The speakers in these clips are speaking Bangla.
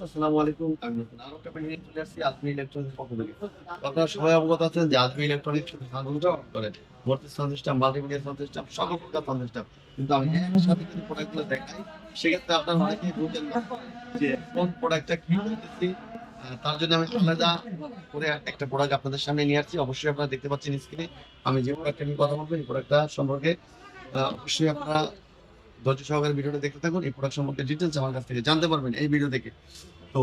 আলাইকুম। আমি যে তার জন্য আমি আলাদা করে একটা প্রোডাক্ট আপনাদের সামনে নিয়ে আসছি। অবশ্যই আপনারা দেখতে পাচ্ছেন স্ক্রিনে আমি যে প্রোডাক্টটা নিয়ে কথা বলব, এই প্রোডাক্টটা সম্পর্কে অবশ্যই আপনারা ধৈর্য সহকারে ভিডিওটা দেখতে থাকুন, এই প্রোডাক্ট সম্পর্কে ডিটেলস আমার কাছ থেকে জানতে পারবেন এই ভিডিও দেখে। তো,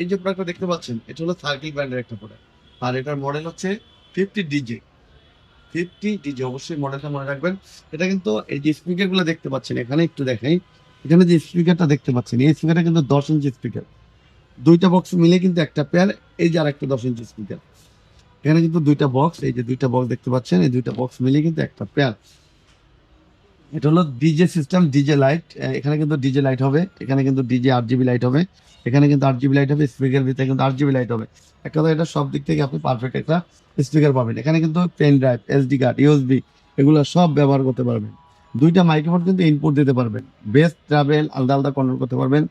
এই যে প্রোডাক্টটা দেখতে পাচ্ছেন, এটা হলো সার্কেল ব্র্যান্ডের একটা প্রোডাক্ট আর এটার মডেল হচ্ছে ফিফটি ডিজে ফিফটি ডিজে অবশ্যই মডেলটা মনে রাখবেন। এটা কিন্তু এই যে স্পিকারগুলো দেখতে পাচ্ছেন, এখানে একটু দেখাই। এখানে যে স্পিকারটা দেখতে পাচ্ছেন, এই স্পিকারটা কিন্তু দশ ইঞ্চি স্পিকার দুইটা বক্স মিলে কিন্তু একটা পেয়ার এই যে আরেকটা দশ ইঞ্চি স্পিকার এখানে কিন্তু দুইটা বক্স এই যে দুইটা বক্স দেখতে পাচ্ছেন, এই দুইটা বক্স মিলে কিন্তু একটা পেয়ার এটা হলো ডিজে সিস্টেম ডিজে লাইট এখানে কিন্তু ডিজে লাইট হবে, এখানে কিন্তু ডিজে আট জিবি লাইট হবে, এখানে কিন্তু আট জিবি লাইট হবে স্পিকার ভিতরে কিন্তু আট জিবি লাইট হবে। এক কথা এটা সব দিক থেকে আপনি পারফেক্ট একটা স্পিকার পাবেন। এখানে কিন্তু pen drive SD card USB এগুলো সব ব্যবহার করতে পারবেন। দুইটা মাইক্রোফোন কিন্তু ইনপুট দিতে পারবেন। বেস ট্রাভেল আলাদা আলাদা কন্ট্রোল করতে পারবেন।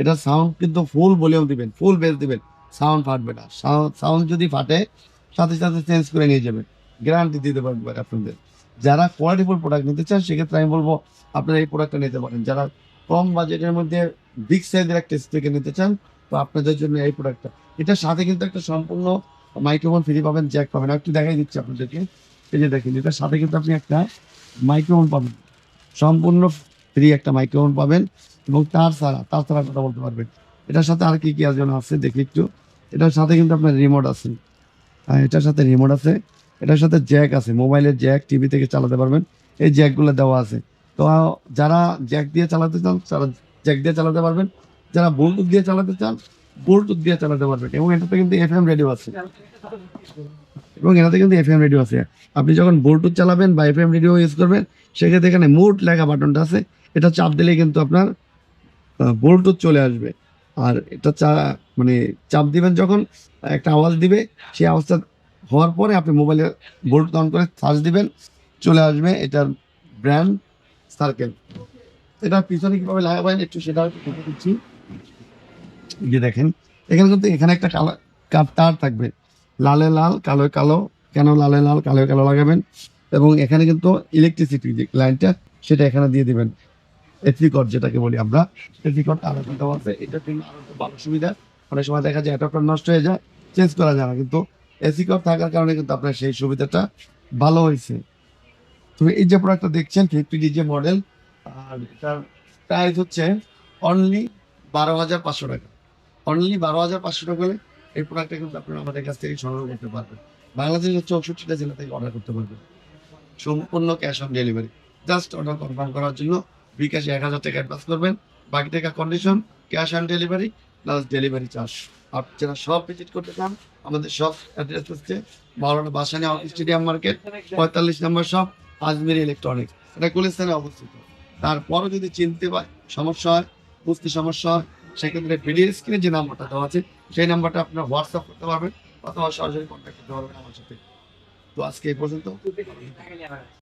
এটা সাউন্ড কিন্তু ফুল ভলিউম দিবেন ফুল বেস দিবেন। সাউন্ড ফাটবে না। সাউন্ড যদি ফাটে, সাথে সাথে চেঞ্জ করে নিয়ে যাবেন। গ্যারান্টি দিতে পারবেন আপনাদের। যারা কোয়ালিটিফুল প্রোডাক্ট নিতে চান, সেক্ষেত্রে আমি বলব আপনারা এই প্রোডাক্টটা নিতে পারেন। যারা কম বাজেটের মধ্যে বিগ সাইজের একটা স্পিকার নিতে চান, তো আপনাদের জন্য এই প্রোডাক্টটা এটার সাথে কিন্তু একটা সম্পূর্ণ মাইক্রোফোন ফ্রি পাবেন জ্যাক পাবেন। একটু দেখাই দিচ্ছি আপনাদেরকে। এই যে দেখেন, এটার সাথে কিন্তু আপনি একটা মাইক্রোফোন পাবেন। সম্পূর্ণ ফ্রি একটা মাইক্রোফোন পাবেন এবং তার ছাড়া তার ছাড়া কথা বলতে পারবেন। এটার সাথে আর কি কি যেন আছে, দেখি একটু। এটার সাথে কিন্তু আপনার রিমোট আছে। এটার সাথে রিমোট আছে। এটার সাথে জ্যাক আছে, মোবাইলের জ্যাক, টিভি থেকে চালাতে পারবেন। এই জ্যাকগুলো দেওয়া আছে। তো যারা জ্যাক দিয়ে চালাতে চান, তারা জ্যাক দিয়ে চালাতে পারবেন। যারা ব্লুটুথ দিয়ে চালাতে চান ব্লুটুথ দিয়ে চালাতে পারবেন। এবং এটাতে কিন্তু এফ এম রেডিও আছে। এবং এটাতে কিন্তু এফ এম রেডিও আছে। আপনি যখন ব্লুটুথ চালাবেন বা এফ এম রেডিও ইউজ করবেন, সেক্ষেত্রে এখানে মুড লেখা বাটনটা আছে। এটা চাপ দিলেই কিন্তু আপনার ব্লুটুথ চলে আসবে। আর এটা চা মানে চাপ দিবেন যখন, একটা আওয়াজ দিবে, সেই আওয়াজটা হওয়ার পরে আপনি মোবাইলে ব্লুটুথ অন করে সার্চ দিবেন, চলে আসবে এটার ব্র্যান্ড সার্কেল এটা পিছনে কীভাবে লাগাবেন একটু সেটা দিচ্ছি। যে দেখেন, এখানে কিন্তু এখানে একটা কালো তার থাকবে। লালে লাল, কালো কালো, কেন লালে লাল, কালো কালো লাগাবেন? এবং এখানে কিন্তু ইলেকট্রিসিটি যে লাইনটা সেটা এখানে দিয়ে দিবেন। এসি কট যেটাকে বলি আমরা এসি কট আলাদা দেওয়া আছে এটা আরও ভালো সুবিধা, অনেক সময় দেখা যায় অ্যাডাপ্টার নষ্ট হয়ে যায় চেঞ্জ করা যায় না। কিন্তু এসি কট থাকার কারণে কিন্তু আপনার সেই সুবিধাটা ভালো হয়েছে। তো এই যে প্রোডাক্টটা দেখছেন ফিফটি ডিজে মডেল আর এটার প্রাইস হচ্ছে অনলি বারো হাজার পাঁচশো টাকা। অনলি বারো হাজার পাঁচশো টাকা হলে এই প্রোডাক্টটা কিন্তু আপনারা আমাদের কাছ থেকে সংগ্রহ করতে পারবেন। বাংলাদেশের চৌষট্টিটা জেলা থেকে অর্ডার করতে পারবেন। সম্পূর্ণ cash on delivery just order confirm করার জন্য বিকাশে এক হাজার টাকা অ্যাডভান্স করবেন। বাকি টাকা condition cash on delivery plus delivery charge আপনি যারা সব ভিজিট করতে চান, আমাদের সব অ্যাড্রেস হচ্ছে মাওলানা বাসানি স্টেডিয়াম মার্কেট পঁয়তাল্লিশ নম্বর শপ আজমির ইলেকট্রনিক্স এটা গুলিস্তানে অবস্থিত। তারপরও যদি চিনতে পার সমস্যা হয়, বুঝতে সমস্যা হয়, সেক্ষেত্রে ভিডিও স্ক্রিনে যে নাম্বারটা দেওয়া আছে, সেই নাম্বারটা আপনারা হোয়াটসঅ্যাপ করতে পারবেন, অথবা সরাসরি কন্ট্যাক্ট করতে পারবেন আমার সাথে। তো আজকে এই পর্যন্ত।